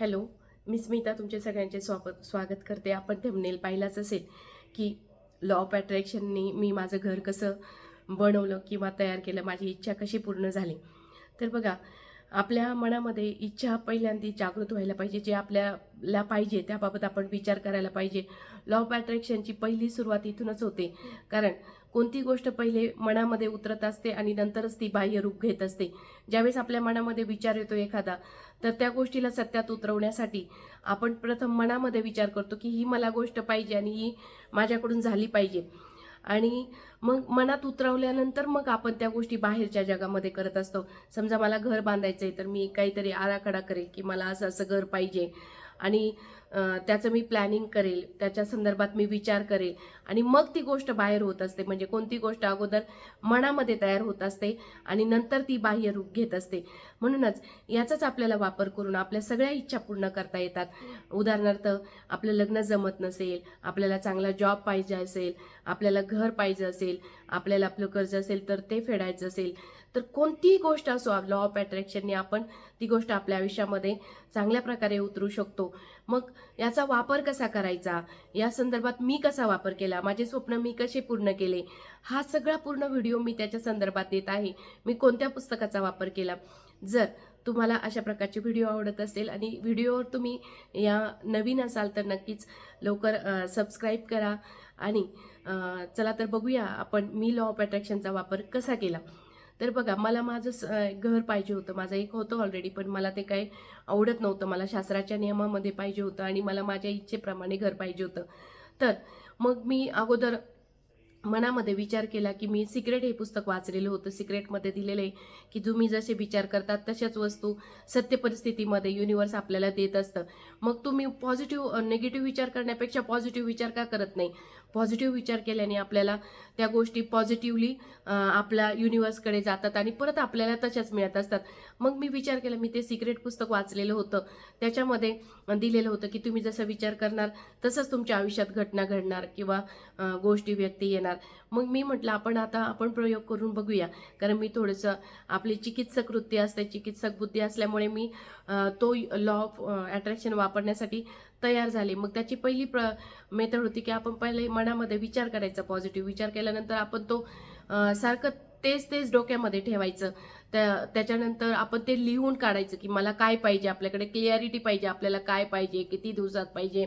Hello मी स्मिता तुमचे सगळ्यांचे स्वागत स्वागत करते. आपण थंबनेल पाहिलाच असेल की लॉ ऑफ अट्रॅक्शननी मी माझं घर कसं बनवलं किंवा तयार केलं माझी इच्छा कशी पूर्ण झाली. तर बघा आपल्या मनामध्ये इच्छा पहिल्यांदा जागृत व्हायला पाहिजे जे आपल्याला पाहिजे त्याबाबत आपण विचार करायला पाहिजे. लॉ ऑफ अट्रॅक्शनची पहिली सुरुवात इथूनच होते. कारण कोणती गोष्ट पहिले मनामध्ये उतरत असते आणि नंतरच ती बाह्य रूप घेत असते. ज्यावेळेस आपल्या मनामध्ये विचार येतो एखादा तर त्या गोष्टीला सत्यात उतरवण्यासाठी आपण प्रथम मनामध्ये विचार करतो की ही मला गोष्ट पाहिजे आणि ही माझ्याकडून झाली पाहिजे. आणि मग मनात उतरवल्यानंतर मग आपण त्या गोष्टी बाहेरच्या जगामध्ये करत असतो. समजा मला घर बांधायचं आहे तर मी काहीतरी आराखडा करेल की मला असं असं घर पाहिजे. आणि त्याचं मी प्लॅनिंग करेल त्याच्या संदर्भात मी विचार करेल आणि मग ती गोष्ट बाहेर होत असते. म्हणजे कोणती गोष्ट अगोदर मनामध्ये तयार होत असते आणि नंतर ती बाह्य रूप घेत असते. म्हणूनच याचाच आपल्याला वापर करून आपल्या सगळ्या इच्छा पूर्ण करता येतात. उदाहरणार्थ आपलं लग्न जमत नसेल आपल्याला चांगला जॉब पाहिजे असेल आपल्याला घर पाहिजे असेल आपल्याला आपलं कर्ज असेल तर ते फेडायचं असेल. तर कोणतीही गोष्ट असो लॉ ऑफ अट्रॅक्शनने आपण ती गोष्ट आपल्या आयुष्यामध्ये चांगल्या प्रकारे उतरू शकतो. मग याचा वापर कसा करायचा? या संदर्भात मी कसा वापर केला? माझे स्वप्न मी कसे पूर्ण केले? हा सगळा पूर्ण व्हिडिओ मी त्याच्या संदर्भात देत आहे. मी कोणत्या पुस्तकाचा वापर केला? जर तुम्हाला अशा प्रकारचे व्हिडिओ आवडत असेल आणि व्हिडिओवर तुम्ही या नवीन असाल तर नक्कीच लवकर सबस्क्राईब करा. आणि चला तर बघूया आपण मी लॉ ऑफ अट्रॅक्शनचा वापर कसा केला. तर बघा मला माझं स- घर पाहिजे होतं. माझं एक होतं ऑलरेडी पण मला ते काही आवडत नव्हतं. मला शास्त्राच्या नियमामध्ये पाहिजे होतं आणि मला माझ्या इच्छेप्रमाणे घर पाहिजे होतं. तर मग मी अगोदर मनामध्ये विचार केला की मी सिक्रेट हे पुस्तक वाचलेलं होतं. सिक्रेटमध्ये दिलेलं आहे की तुम्ही जसे विचार करतात तशाच वस्तू सत्य परिस्थितीमध्ये युनिवर्स आपल्याला देत असतं. मग तुम्ही पॉझिटिव्ह निगेटिव्ह विचार करण्यापेक्षा पॉझिटिव्ह विचार का करत नाही? पॉझिटिव्ह विचार केल्याने आपल्याला त्या गोष्टी पॉझिटिव्हली आपल्या युनिवर्सकडे जातात आणि परत आपल्याला तशाच मिळत असतात. मग मी विचार केला मी ते सिक्रेट पुस्तक वाचलेलं होतं. त्याच्यामध्ये दिलेलं होतं की तुम्ही जसं विचार करणार तसंच तुमच्या आयुष्यात घटना घडणार किंवा गोष्टी व्यक्ती येणार. मग मी म्हटलं आपण आता आपण प्रयोग करून बघूया. कारण मी थोडंसं आपली चिकित्सक वृत्ती असते चिकित्सक बुद्धी असल्यामुळे मी तो लॉ ऑफ अट्रॅक्शन वापरण्यासाठी तयार झाले. मग त्याची पहिली प्र मेथड होती की आपण पहिले मनामध्ये विचार करायचा पॉझिटिव्ह विचार केल्यानंतर आपण तो सारखं तेच तेच डोक्यामध्ये ठेवायचं. त्या त्याच्यानंतर आपण ते लिहून काढायचं की मला काय पाहिजे आपल्याकडे क्लिअरिटी पाहिजे आपल्याला काय पाहिजे किती दिवसात पाहिजे.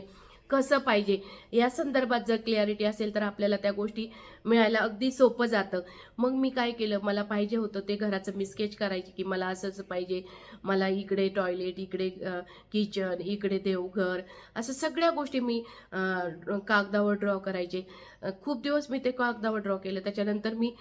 कसं पाहिजे? या संदर्भात जर क्लॅरिटी असेल तर आपल्याला त्या गोष्टी मिळायला अगदी सोपं जातं. मग मी काय केलं? मला पाहिजे होतं ते घराचं मी स्केच करायचे की मला असंच पाहिजे. मला इकडे टॉयलेट इकडे किचन इकडे देवघर असं सगळ्या गोष्टी मी कागदावर ड्रॉ करायचे. खूप दिवस मी ते कागदावर ड्रॉ केलं. त्याच्यानंतर मी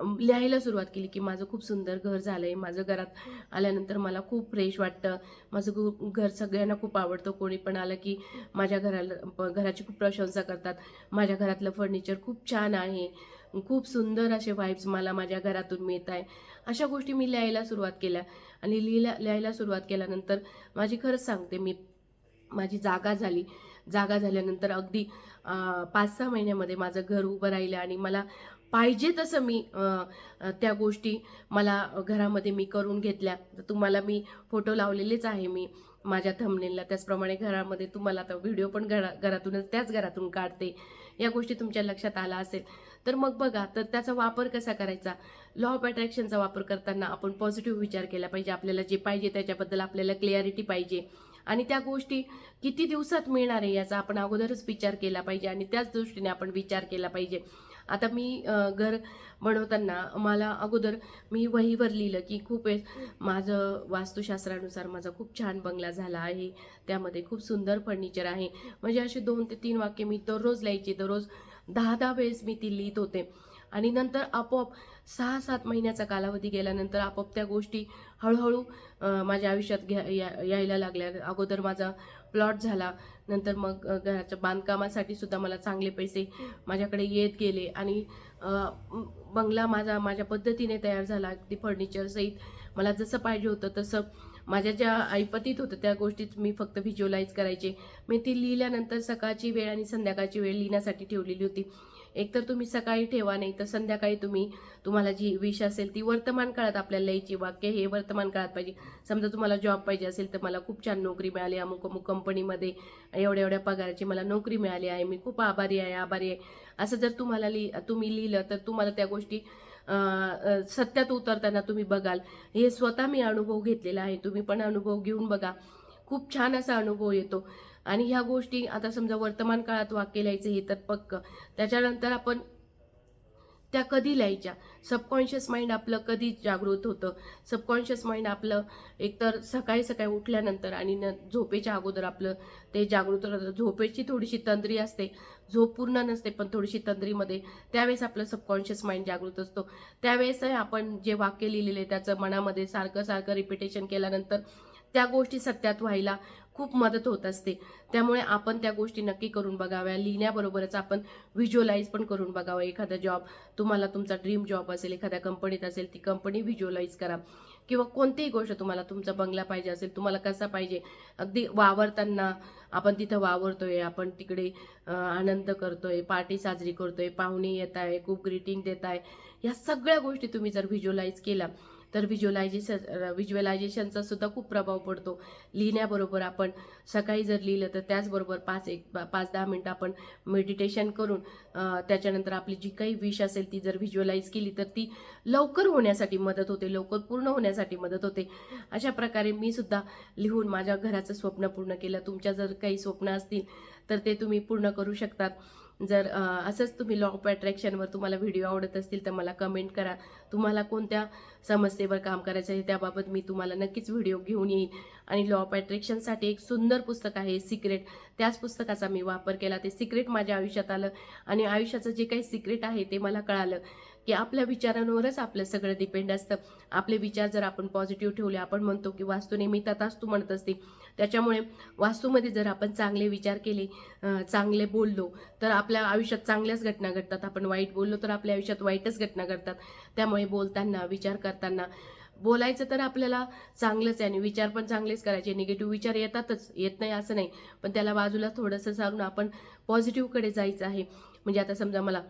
लिहायला सुरुवात केली की माझं खूप सुंदर घर झालं आहे माझं घरात आल्यानंतर मला खूप फ्रेश वाटतं. माझं गु- घर सगळ्यांना खूप आवडतं. कोणी पण आलं की माझ्या घराला घराची खूप प्रशंसा करतात. माझ्या घरातलं फर्निचर खूप छान आहे. खूप सुंदर असे वाईब्स मला माझ्या घरातून मिळत आहे अशा गोष्टी मी लिहायला सुरुवात केल्या. आणि लिहिल्या लिहायला सुरुवात केल्यानंतर माझी खरंच सांगते मी माझी जागा झाली. जागा झाल्यानंतर अगदी पाच सहा महिन्यामध्ये माझं घर उभं राहिलं आणि मला पाहिजे तसं मी त्या गोष्टी मला घरामध्ये मी करून घेतल्या. तर तुम्हाला मी फोटो लावलेलेच आहे मी माझ्या थंबनेलला त्याचप्रमाणे घरामध्ये तुम्हाला आता व्हिडिओ पण घरा घरातूनच त्याच घरातून काढते. या गोष्टी तुमच्या लक्षात आला असेल तर मग बघा तर त्याचा वापर कसा करायचा? लॉ ऑफ अट्रॅक्शनचा वापर करताना आपण पॉझिटिव्ह विचार केला पाहिजे. आपल्याला जे पाहिजे त्याच्याबद्दल आपल्याला क्लिअरिटी पाहिजे. आणि त्या गोष्टी किती दिवसात मिळणार आहे याचा आपण अगोदरच विचार केला पाहिजे आणि त्याच दृष्टीने आपण विचार केला पाहिजे. आता मी घर बनवताना मला अगोदर मी वहीवर लिहिलं की खूप वेळ माझं वास्तुशास्त्रानुसार माझा खूप छान बंगला झाला आहे. त्यामध्ये खूप सुंदर फर्निचर आहे. म्हणजे असे दोन ते तीन वाक्य मी दररोज लिहायचे. दररोज दहा दहा वेळेस मी ती लिहित होते. आणि नंतर आपोआप सहा सात महिन्याचा कालावधी गेल्यानंतर आपोआप त्या गोष्टी हळूहळू माझ्या आयुष्यात घ्या या- यायला लागल्या. अगोदर माझा प्लॉट झाला नंतर मग घराच्या बांधकामासाठी सुद्धा मला चांगले पैसे माझ्याकडे येत गेले आणि बंगला माझा माझ्या पद्धतीने तयार झाला. अगदी फर्निचरसहित मला जसं पाहिजे होतं तसं माझ्या ज्या ऐपतीत होतं त्या गोष्टीत मी फक्त व्हिज्युअलाइज करायचे. मी ती लिहिल्यानंतर सकाळची वेळ आणि संध्याकाळची वेळ लिहिण्यासाठी ठेवलेली होती. एकतर तुम्ही सकाळी ठेवा नाही तर संध्याकाळी तुम्ही तुम्हाला जी विश असेल ती वर्तमान काळात आपल्याला लिहायची वाक्य हे वर्तमान काळात पाहिजे. समजा तुम्हाला जॉब पाहिजे असेल तर मला खूप छान नोकरी मिळाली अमुक अमुक कंपनीमध्ये एवढ्या एवढ्या पगाराची मला नोकरी मिळाली आहे मी खूप आभारी आहे आभारी आहे. असं जर तुम्हाला लिहि तुम्ही लिहिलं तर तुम्हाला त्या गोष्टी सत्यात उतरताना तुम्ही बघाल. हे स्वतः मी अनुभव घेतलेला आहे तुम्ही पण अनुभव घेऊन बघा. खूप छान असा अनुभव येतो. आणि ह्या गोष्टी आता समजा वर्तमान काळात वाक्य लिहायचं हे तर पक्क. त्याच्यानंतर आपण त्या कधी लिहायच्या? सबकॉन्शियस माइंड आपलं कधी जागृत होतं? सबकॉन्शियस माइंड आपलं एकतर सकाळी सकाळी उठल्यानंतर आणि न झोपेच्या अगोदर आपलं ते जागृत राहतं झोपेची थोडीशी तंद्री असते. झोप पूर्ण नसते पण थोडीशी तंद्रीमध्ये त्यावेळेस आपलं सबकॉन्शियस माइंड जागृत असतो. त्यावेळेस आपण जे वाक्य लिहिलेले त्याचं मनामध्ये सारखं सारखं रिपिटेशन केल्यानंतर त्या गोष्टी सत्यात व्हायला खूप मदत होत असते. त्यामुळे आपण त्या गोष्टी नक्की करून बघाव्या. लिहिण्याबरोबरच आपण व्हिज्युअलाइज पण करून बघावं. एखादा जॉब तुम्हाला तुमचा ड्रीम जॉब असेल एखाद्या कंपनीत असेल ती कंपनी व्हिज्युअलाइज करा. किंवा कोणतीही गोष्ट तुम्हाला तुमचा बंगला पाहिजे असेल तुम्हाला कसा पाहिजे अगदी वावरताना आपण तिथं वावरतोय आपण तिकडे आनंद करतोय पार्टी साजरी करतोय पाहुणे येत आहे खूप ग्रीटिंग देत आहे ह्या सगळ्या गोष्टी तुम्ही जर व्हिज्युअलाइज केल्या तर व्हिज्युअलायझेशन व्हिज्युअलायझेशनचा सुद्धा खूप प्रभाव पडतो. लिहिण्याबरोबर आपण सकाळी जर लिहिलं तर त्याचबरोबर पाच एक पाच दहा मिनटं आपण मेडिटेशन करून त्याच्यानंतर आपली जी काही विश असेल ती जर व्हिज्युअलाइज केली तर ती लवकर होण्यासाठी मदत होते लवकर पूर्ण होण्यासाठी मदत होते. अशा प्रकारे मी सुद्धा लिहून माझ्या घराचं स्वप्न पूर्ण केलं. तुमच्या जर काही स्वप्न असतील तर ते तुम्ही पूर्ण करू शकतात. जर असंच तुम्ही लॉ ऑफ अट्रॅक्शनवर तुम्हाला व्हिडिओ आवडत असतील तर मला कमेंट करा. तुम्हाला कोणत्या समस्येवर काम करायचं आहे त्याबाबत मी तुम्हाला नक्कीच व्हिडिओ घेऊन येईन. आणि लॉ ऑफ अट्रॅक्शनसाठी एक सुंदर पुस्तक आहे सिक्रेट त्याच पुस्तकाचा मी वापर केला. ते सिक्रेट माझ्या आयुष्यात आलं. आणि आयुष्याचं जे काही सिक्रेट आहे ते मला कळालं. की आपल्या विचारांवरच आपलं सगळं डिपेंड असतं. आपले विचार जर आपण पॉझिटिव्ह ठेवले आपण म्हणतो की वास्तू नेहमी तथाच तू म्हणत असते. त्याच्यामुळे वास्तूमध्ये जर आपण चांगले विचार केले चांगले बोललो तर आपल्या आयुष्यात चांगल्याच घटना घडतात. आपण वाईट बोललो तर आपल्या आयुष्यात वाईटच घटना घडतात. त्यामुळे बोलताना विचार करताना बोलायचं तर आपल्याला चांगलंच आहे आणि विचार पण चांगलेच करायचे. निगेटिव्ह विचार येतातच येत नाही असं नाही. पण त्याला बाजूला थोडंसं सारून आपण पॉझिटिव्हकडे जायचं आहे. म्हणजे आता समजा मला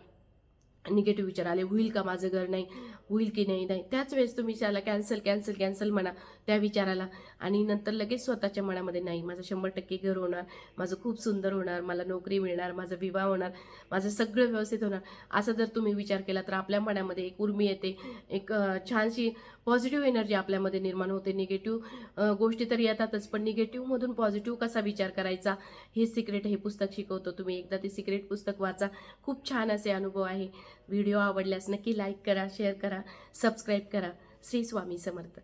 निगेटिव्ह विचार आले होईल का माझं घर नाही? होईल की नाही? नाही. त्याच वेळेस तुम्ही त्याला कॅन्सल कॅन्सल कॅन्सल म्हणा त्या विचाराला. आणि नंतर लगेच स्वतःच्या मनामध्ये नाही माझं शंभर टक्के घर होणार. माझं खूप सुंदर होणार. मला नोकरी मिळणार. माझा विवाह होणार. माझं सगळं व्यवस्थित होणार. असा जर तुम्ही विचार केला तर आपल्या मनामध्ये एक उर्मी येते. एक छानशी पॉझिटिव्ह एनर्जी आपल्यामध्ये निर्माण होते. निगेटिव्ह गोष्टी तर येतातच पण निगेटिव्हमधून पॉझिटिव्ह कसा विचार करायचा? हे सिक्रेट हे पुस्तक शिकवतो. तुम्ही एकदा ते सिक्रेट पुस्तक वाचा. खूप छान असे अनुभव आहे. व्हिडिओ आवडल्यास नक्की लाईक करा शेअर करा सबस्क्राईब करा. श्री स्वामी समर्थ.